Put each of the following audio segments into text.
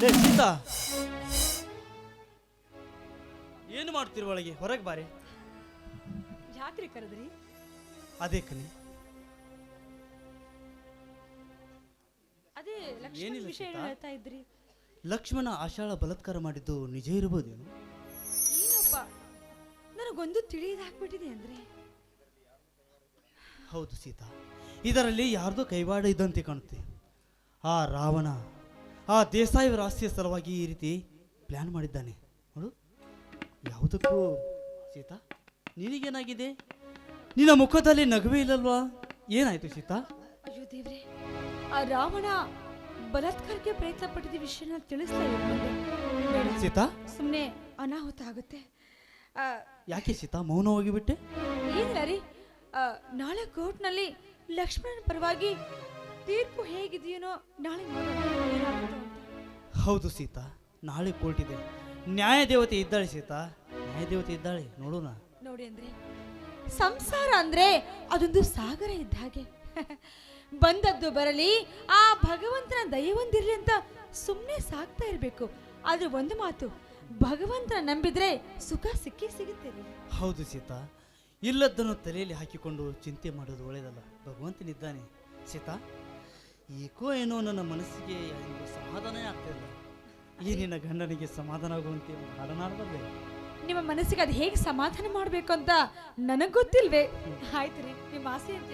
ಲೇ ಸೀತಾ ಏನು ಮಾಡ್ತೀರಿ ಒಳಗೆ? ಹೊರಗೆ ಬಾರಿ. ಜಾತ್ರೆ ಕರೆದ್ರಿ? ಅದೇ ಕಣಿ. ಅದೇ ಲಕ್ಷ್ಮಣ್ ಏನಿಲ್ಲ ವಿಷಯ ಸೀತಾ. ಹೇಳ್ತಾ ಇದ್ರಿ. ಲಕ್ಷ್ಮಣ ಆಶಾಳ ಬಲತ್ಕಾರ ಮಾಡಿದ್ದು ನಿಜ ಇರಬಹುದೇನು ಏನಪ್ಪ? ನನಗೊಂದು ತಿಳಿಯದಾಗ್ಬಿಟ್ಟಿದೆ ಅಂದ್ರೆ? ಹೌದು ಸೀತಾ. ಇದರಲ್ಲಿ ಯಾರ್ದೋ ಕೈವಾಡ ಇದ್ದಂತೆ ಕಾಣುತ್ತೆ. ಆ ರಾವಣ ಆ ದೇಸಾಯಿ ರಾಸ್ತಿಯ ಸಲುವಾಗಿ ಈ ರೀತಿ ಪ್ಲಾನ್ ಮಾಡಿದ್ದಾನೆ. ನೋಡು. ಯಾವುದಕ್ಕೂ ಸೀತಾ ನಿನಗೇನಾಗಿದೆ? ನಿನ್ನ ಮುಖದಲ್ಲಿ ನಗುವೇ ಇಲ್ಲಲ್ವಾ? ಏನಾಯ್ತು ಸೀತಾ? ಅಯ್ಯೋ ದೇವ್ರೆ ಆ ರಾವಣ ಬಲಾತ್ಕಾರಕ್ಕೆ ಪ್ರಯತ್ನ ಪಟ್ಟಿದ್ದ ವಿಷಯನ ತಿಳಿಸ್ತಾ ಸೀತಾ? ಸುಮ್ಮನೆ ಅನಾಹುತ ಆಗುತ್ತೆ. ಆ, ಯಾಕೆ ಸೀತಾ? ಮೌನ ಬಿಟ್ಟೆ? ಏನಿಲ್ಲ ರೀ ಆ, ನಾಳೆ ಕೋರ್ಟ್ನಲ್ಲಿ ಲಕ್ಷ್ಮಣನ ಪರವಾಗಿ ತೀರ್ಪು ಹೇಗಿದೆಯೇನೋ ನಾಳೆ ನೋಡೋಣ. ಏನಾಗುತ್ತೋ? ಹೌದು ಸೀತಾ ನಾಳೆ ಕೋರ್ಟ್ ಇದೆ. ನ್ಯಾಯ ದೇವತೆ ಇದ್ದಾಳೆ ಸೀತಾ. ನ್ಯಾಯ ದೇವತೆ ಇದ್ದಾಳೆ ನೋಡೋಣ. ನೋಡಿ ಅಂದ್ರೆ. ಸಂಸಾರ ಅಂದ್ರೆ ಅದೊಂದು ಸಾಗರ ಇದ್ದ ಹಾಗೆ. ಬಂದದ್ದು ಬರಲಿ ಆ ಭಗವಂತನ ದಯವೊಂದಿರ್ಲಿ ಅಂತ ಸುಮ್ಮನೆ ಸಾಕ್ತಾ ಇರಬೇಕು. ಆದ್ರೆ ಒಂದು ಮಾತು ಭಗವಂತನ ನಂಬಿದ್ರೆ ಸುಖ ಸಿಕ್ಕಿ ಸಿಗುತ್ತೆ ಹೌದು ಸೀತಾ. ಇಲ್ಲದನ್ನು ತಲೆಯಲ್ಲಿ ಹಾಕಿಕೊಂಡು ಚಿಂತೆ ಮಾಡೋದು ಒಳ್ಳೇದಲ್ಲ. ಭಗವಂತನಿದ್ದಾನೆ ಸೀತಾ ಏಕೋ ಏನೋ ನನ್ನ ಮನಸ್ಸಿಗೆ ಸಮಾಧಾನ ಆಗ್ತಿಲ್ಲ ಈ ನಿನ್ನ ಗಂಡನಿಗೆ ಸಮಾಧಾನ ಆಗುವಂತೆ ಒಂದು ಹಾಡನಾಡಬಲ್ಲೆ ನಿಮ್ಮ ಮನಸ್ಸಿಗೆ ಅದು ಹೇಗೆ ಸಮಾಧಾನ ಮಾಡಬೇಕು ಅಂತ ನನಗೆ ಗೊತ್ತಿಲ್ವೇ? ಆಯ್ತು ರೀ ನಿಮ್ಮ ಆಸೆ ಅಂತ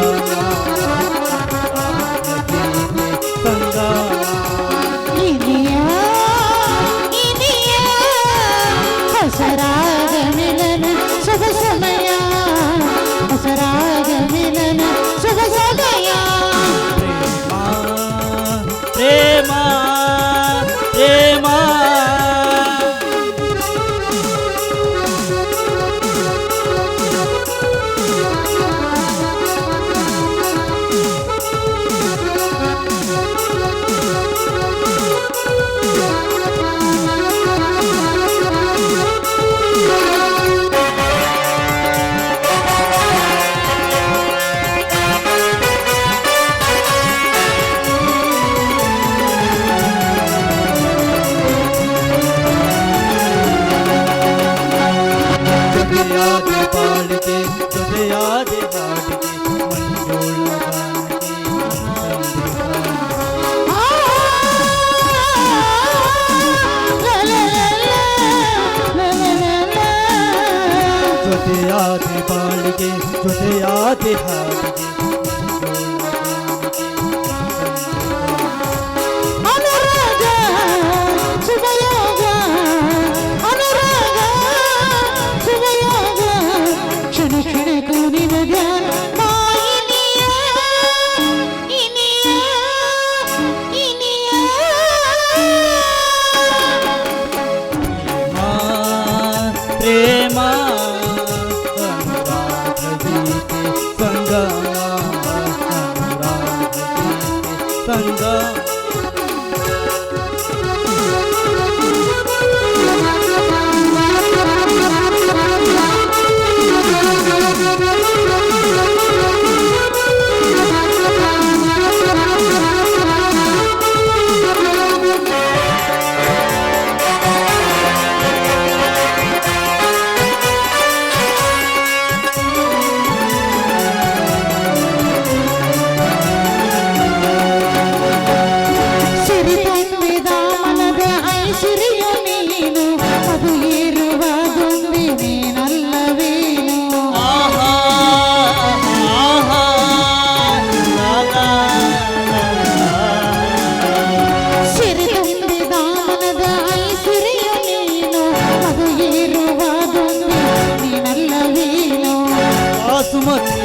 vida आदि पाल के तुझे याद बाट के मन पाल के तुझे याद हाथ के। Oh, मत